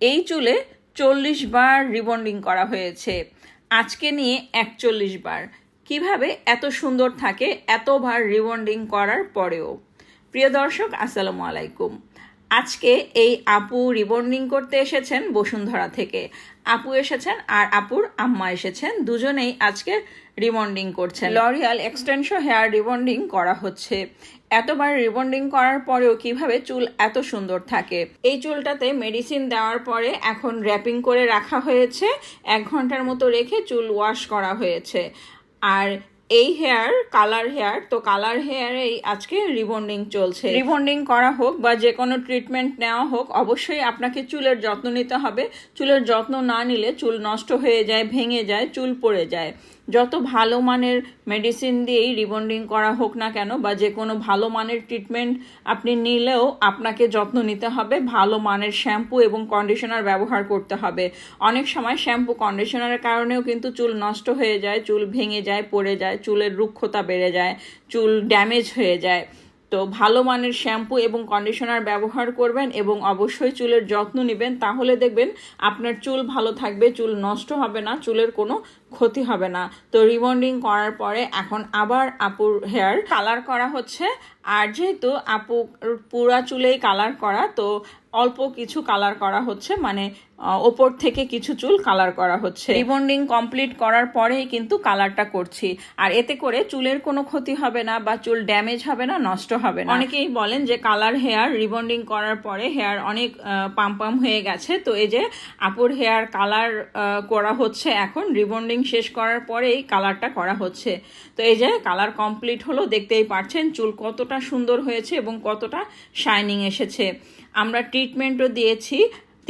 এই চুলে চল্লিশ বার রিবন্ডিং করা হয়েছে। আজকে নিয়ে একচল্লিশ বার। কীভাবে এত সুন্দর থাকে এতবার রিবন্ডিং করার পরেও? প্রিয় দর্শক, আসসালামু আলাইকুম। আজকে এই আপু রিবন্ডিং করতে এসেছেন বসুন্ধরা থেকে। আপু এসেছেন আর আপুর আম্মা এসেছেন। দুজনেই আজকে রিবন্ডিং করছেন। লরিয়াল এক্সটেনশন হেয়ার রিবন্ডিং করা হচ্ছে। এতবার রিবন্ডিং করার পরেও কীভাবে চুল এত সুন্দর থাকে? এই চুলটাতে মেডিসিন দেওয়ার পরে এখন র্যাপিং করে রাখা হয়েছে। এক ঘণ্টার মতো রেখে চুল ওয়াশ করা হয়েছে। আর এই হেয়ার কালার হেয়ার তো কালার হেয়ারেই আজকে রিবন্ডিং চলছে। রিবন্ডিং করা হোক বা যে কোনো ট্রিটমেন্ট নেওয়া হোক, অবশ্যই আপনাকে চুলের যত্ন নিতে হবে। চুলের যত্ন না নিলে চুল নষ্ট হয়ে যায়, ভেঙে যায়, চুল পড়ে যায়। যত ভালো মানের মেডিসিন দিয়েই রিবন্ডিং করা হোক না কেন বা যে কোনো ভালো মানের ট্রিটমেন্ট আপনি নিলেও আপনাকে যত্ন নিতে হবে, ভালো মানের শ্যাম্পু এবং কন্ডিশনার ব্যবহার করতে হবে। অনেক সময় শ্যাম্পু কন্ডিশনারের কারণেও কিন্তু চুল নষ্ট হয়ে যায়, চুল ভেঙে যায়, পড়ে যায়, চুলের রুক্ষতা বেড়ে যায়, চুল ড্যামেজ হয়ে যায়। ভালো মানের শ্যাম্পু এবং কন্ডিশনার ব্যবহার করবেন এবং অবশ্যই চুলের যত্ন নেবেন। তাহলে দেখবেন আপনার চুল ভালো থাকবে, চুল নষ্ট হবে না, চুলের কোনো ক্ষতি হবে না। তো রিবন্ডিং করার পরে এখন আবার আপুর হেয়ার কালার করা হচ্ছে। আর যেহেতু আপু পুরা চুলেই কালার করা, তো অল্প কিছু কালার করা হচ্ছে মানে ওপর থেকে কিছু চুল কালার করা হচ্ছে। রিবন্ডিং কমপ্লিট করার পরেই কিন্তু কালারটা করছি। আর এতে করে চুলের কোনো ক্ষতি হবে না বা চুল ড্যামেজ হবে না, নষ্ট হবে না। অনেকেই বলেন যে কালার হেয়ার রিবন্ডিং করার পরে হেয়ার অনেক পাম পাম হয়ে গেছে। তো এই যে আপুর হেয়ার কালার করা হচ্ছে এখন রিবন্ডিং শেষ করার পরেই কালারটা করা হচ্ছে। তো এই যে কালার কমপ্লিট হলো, দেখতেই পারছেন, চুল কতটা সুন্দর হয়েছে এবং কতটা শাইনিং এসেছে। আমরা ট্রিটমেন্টও দিয়েছি।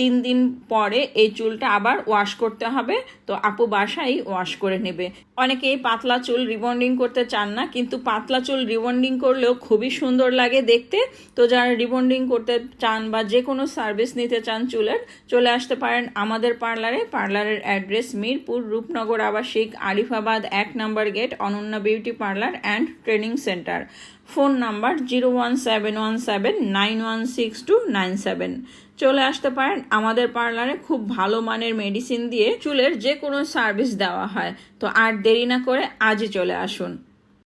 তিন দিন পরে এই চুলটা আবার ওয়াশ করতে হবে। তো আপু বাসায় ওয়াশ করে নেবে। অনেকেই পাতলা চুল রিবন্ডিং করতে চান না, কিন্তু পাতলা চুল রিবন্ডিং করলেও খুবই সুন্দর লাগে দেখতে। তো যারা রিবন্ডিং করতে চান বা যে কোনো সার্ভিস নিতে চান চুলের, চলে আসতে পারেন আমাদের পার্লারে। পার্লারের অ্যাড্রেস মিরপুর রূপনগর আবাসিক আরিফাবাদ এক নম্বর gate Ananya beauty parlour and training centre phone number zero one seven one seven nine one six two nine seven. চলে আসতে পারেন আমাদের পার্লারে খুব ভালো মানের মেডিসিন দিয়ে চুলের যে কোনো সার্ভিস দেওয়া হয়। তো আর দেরি না করে আজই চলে আসুন।